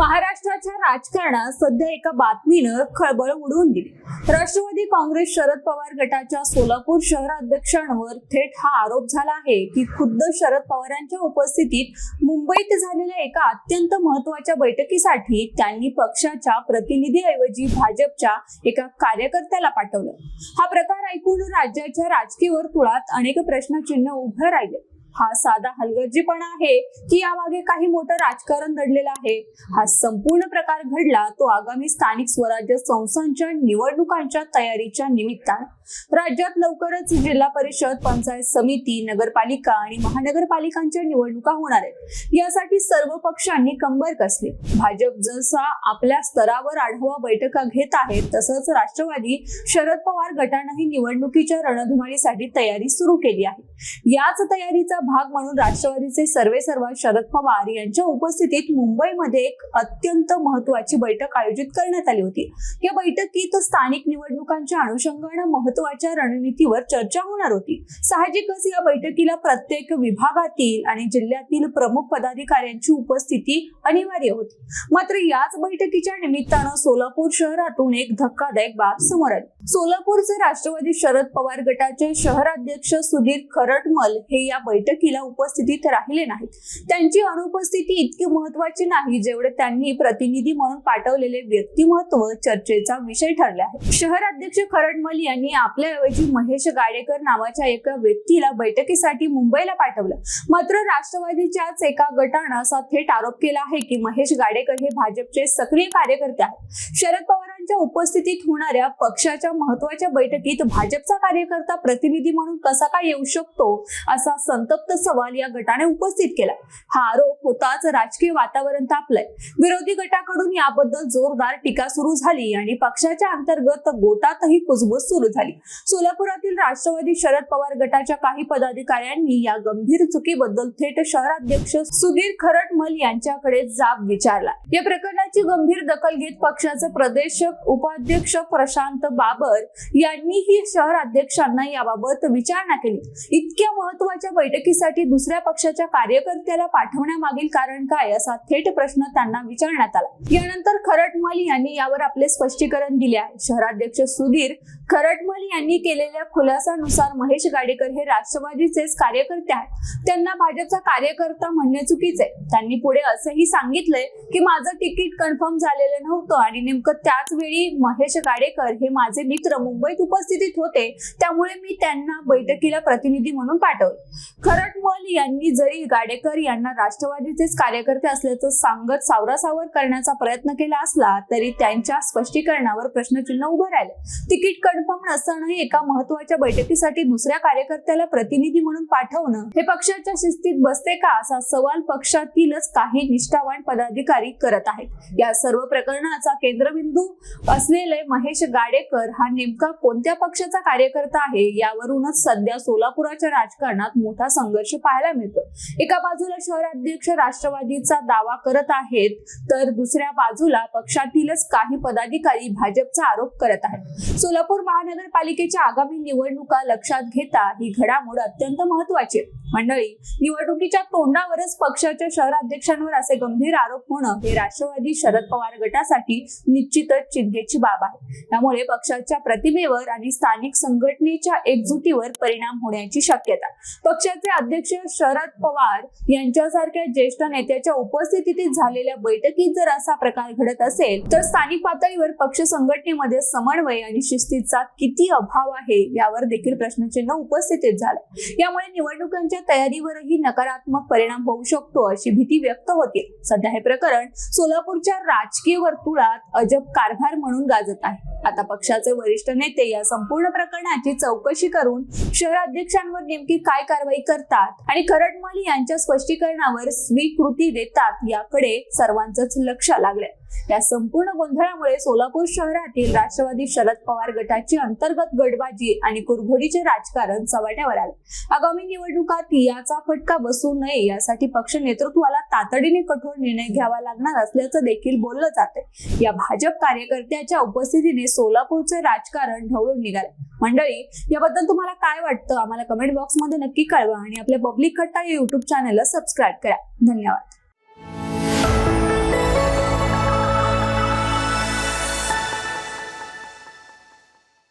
महाराष्ट्राच्या राजकारणात सध्या एका बातमीनं खळबळ उडवून दिली. राष्ट्रवादी काँग्रेस शरद पवार गटाच्या सोलापूर शहराध्यक्षांवर थेट हा आरोप झाला आहे की खुद्द शरद पवारांच्या उपस्थितीत मुंबईत झालेल्या एका अत्यंत महत्त्वाच्या बैठकीसाठी त्यांनी पक्षाच्या प्रतिनिधीऐवजी भाजपच्या एका कार्यकर्त्याला पाठवलं. हा प्रकार ऐकून राज्याच्या राजकीय वर्तुळात अनेक प्रश्नचिन्ह उभं राहिले. हा साधा हलगर्जीपणा आहे की यामागे काही मोठं राजकारण दडलेलं आहे. हा संपूर्ण प्रकार घडला तो आगामी स्थानिक स्वराज्य संस्थांच्या निवडणुकांच्या तयारीच्या निमित्तानं. राज्यात लवकरच जिल्हा परिषद पंचायत समिती नगरपालिका आणि महानगरपालिकांच्या निवडणुका होणार आहेत. यासाठी सर्व पक्षांनी कंबर कसली. भाजप जसा आपल्या स्तरावर आढावा बैठका घेत आहे तसंच राष्ट्रवादी शरद पवार गटानंही निवडणुकीच्या रणधुमाळीसाठी तयारी सुरू केली आहे. याच तयारीचा भाग म्हणून राष्ट्रवादीचे सर्वे सर्व शरद पवार यांच्या उपस्थितीत मुंबईमध्ये एक अत्यंत महत्वाची बैठक आयोजित करण्यात आली होती. या बैठकीत स्थानिक निवडणुकांच्या अनुषंगानं महत्त्वाच्या रणनीतीवर चर्चा होणार होती. साहजिकच या बैठकीला प्रत्येक विभागातील आणि जिल्ह्यातील प्रमुख पदाधिकाऱ्यांची उपस्थिती अनिवार्य होती. मात्र याच बैठकीच्या निमित्तानं सोलापूर शहरातून एक धक्कादायक बाब समोर आली. सोलापूरचे राष्ट्रवादी शरद पवार गटाचे शहराध्यक्ष सुधीर खरटमल हे या बैठकीला उपस्थितीत राहिले नाहीत. त्यांची अनुपस्थिती इतकी महत्वाची नाही जेवढे त्यांनी प्रतिनिधी म्हणून पाठवलेले व्यक्तिमत्व चर्चेचा विषय ठरले आहे. शहराध्यक्ष खरटमल यांनी आपल्याऐवजी महेश गाडेकर नावाच्या एका व्यक्तीला बैठकीसाठी मुंबईला पाठवलं. मात्र राष्ट्रवादीच्याच एका गटानं असा थेट आरोप केला आहे की महेश गाडेकर हे भाजपचे सक्रिय कार्यकर्ते आहेत. शरद पवारांच्या उपस्थितीत होणाऱ्या पक्षाच्या महत्त्वाच्या बैठकीत भाजपचा कार्यकर्ता प्रतिनिधी म्हणून कसा काय येऊ शकतो असा संतप्त सवाल या गटाने उपस्थित केला. हा आरोप होताच राजकीय वातावरण तापलंय. विरोधी गटाकडून याबद्दल जोरदार टीका सुरू झाली आणि पक्षाच्या अंतर्गत गोटातही कुजबूज सुरू झाली. सोलापुरातील राष्ट्रवादी शरद पवार गटाच्या काही पदाधिकाऱ्यांनी या गंभीर चुकीबद्दल थेट शहराध्यक्ष सुधीर खरटमल यांच्याकडे जाब विचारला. या प्रकरणात प्रकरणाची गंभीर दखल घेत पक्षाचे प्रदेश उपाध्यक्ष प्रशांत बाबर यांनीही शहराध्यक्षांना याबाबत विचारणा केली. इतक्या महत्त्वाच्या बैठकीसाठी दुसऱ्या पक्षाच्या कार्यकर्त्याला पाठवण्यामागील कारण काय असा थेट प्रश्न त्यांना विचारण्यात आला. यानंतर खरटमल यांनी यावर आपले स्पष्टीकरण दिले आहे. शहराध्यक्ष सुधीर खरटमल यांनी केलेल्या खुलासानुसार महेश गाडेकर हे राष्ट्रवादीचेच कार्यकर्ते आहेत. त्यांना भाजपचा कार्यकर्ता म्हणणे चुकीचे त्यांनी पुढे असंही सांगितलंय की माझं तिकीट कन्फर्म झालेलं नव्हतं. आणि नेमकं त्याच वेळी महेश गाडेकर हे माझे मित्र मुंबईत उपस्थितीत होते. त्यामुळे मी त्यांना बैठकीला प्रतिनिधी म्हणून पाठवले. खरटमल यांनी जरी गाडेकर यांना राष्ट्रवादीचेच कार्यकर्ते असल्याचं सांगत सावरासावर करण्याचा प्रयत्न केला असला तरी त्यांच्या स्पष्टीकरणावर प्रश्नचिन्ह उभं राहिले. तिकीट कन्फर्म नसतानाही एका महत्त्वाच्या बैठकीसाठी दुसऱ्या कार्यकर्त्याला प्रतिनिधी म्हणून पाठवणं हे पक्षाच्या शिस्तीत बसते का असा सवाल पक्षातीलच काही निष्ठावान पदाधिकारी करत आहेत. या सर्व प्रकरणाचा केंद्रबिंदू असलेले महेश गाडेकर हा नेमका कोणत्या पक्षाचा कार्यकर्ता आहे? यावरूनच सध्या सोलापुराच्या राजकारणात मोठा संघर्ष पाहायला मिळतो एका बाजूला शहराध्यक्ष राष्ट्रवादीचा दावा करत आहेत तर दुसऱ्या बाजूला पक्षातीलच काही पदाधिकारी भाजपचा आरोप करत आहेत. सोलापूर महानगरपालिकेच्या आगामी निवडणुका लक्षात घेता ही घडामोड अत्यंत महत्वाची आहे. मंडळी निवडणुकीच्या तोंडावरच पक्षाच्या शहराध्यक्षांवर असे गंभीर आरोप होणं हे राष्ट्रवादी शरद पवार गटासाठी निश्चितच चिंतेची बाब आहे. त्यामुळे पक्षाच्या प्रतिमेवर आणि स्थानिक संघटनेच्या एकजुटीवर परिणाम होण्याची शक्यता. पक्षाचे अध्यक्ष शरद पवार यांच्यासारख्या ज्येष्ठ नेत्याच्या उपस्थितीत झालेल्या बैठकीत जर असा प्रकार घडत असेल तर स्थानिक पातळीवर पक्ष संघटनेमध्ये समन्वय आणि शिस्तीचा किती अभाव आहे यावर देखील प्रश्नचिन्ह उपस्थितीत झालं. यामुळे निवडणुकांच्या तयारीवरही नकारात्मक परिणाम होऊ शकतो अशी भीती व्यक्त होते. सध्या हे प्रकरण सोलापूरच्या राजकीय वर्तुळात अजब कारभार म्हणून गाजत आहे. आता पक्षाचे वरिष्ठ नेते या संपूर्ण प्रकरणाची चौकशी करून शहराध्यक्षांवर नेमकी काय कारवाई करतात आणि खरटमाली यांच्या स्पष्टीकरणावर स्वीकृती देतात याकडे सर्वांचंच लक्ष लागलंय. या संपूर्ण गोंधळामुळे सोलापूर शहरातील राष्ट्रवादी शरद पवार गटाची अंतर्गत गटबाजी आणि कुरघोडीचे राजकारण चव्हाट्यावर आले. आगामी निवडणुकात याचा फटका बसू नये यासाठी पक्ष नेतृत्वाला तातडीने कठोर निर्णय घ्यावा लागणार असल्याचं देखील बोललं जाते या भाजप कार्यकर्त्याच्या उपस्थितीने सोलापूरचे राजकारण ढवळून निघाले. मंडळी याबद्दल तुम्हाला काय वाटतं? आम्हाला कमेंट बॉक्समध्ये नक्की कळवा आणि आपल्या पब्लिक खट्टा या युट्यूब चॅनलला सबस्क्राईब करा. धन्यवाद.